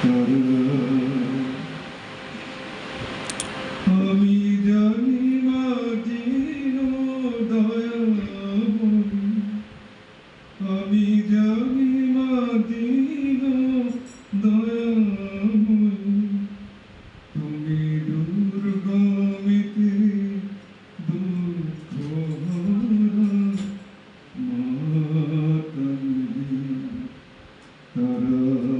করে আমি জানি মাটির দয়াবন আমি জানি মাটির দয়াবন তুমি দুর্গমিতে দুঃখ মাতা তারা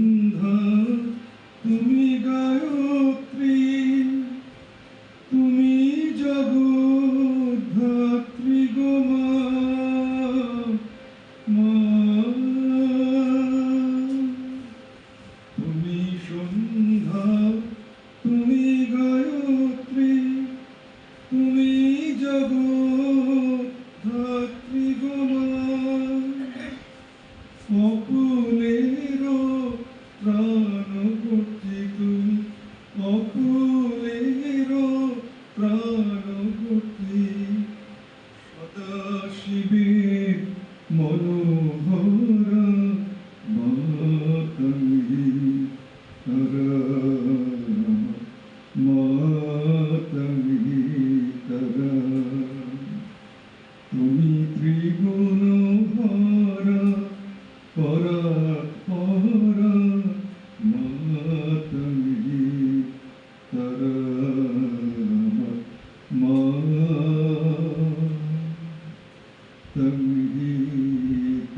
প্রাণপতি সদাশিবে মনোহর মাতঙ্গি তারা মাতঙ্গি তারা তুমি ত্রিগুণ হর পর तन्वीतन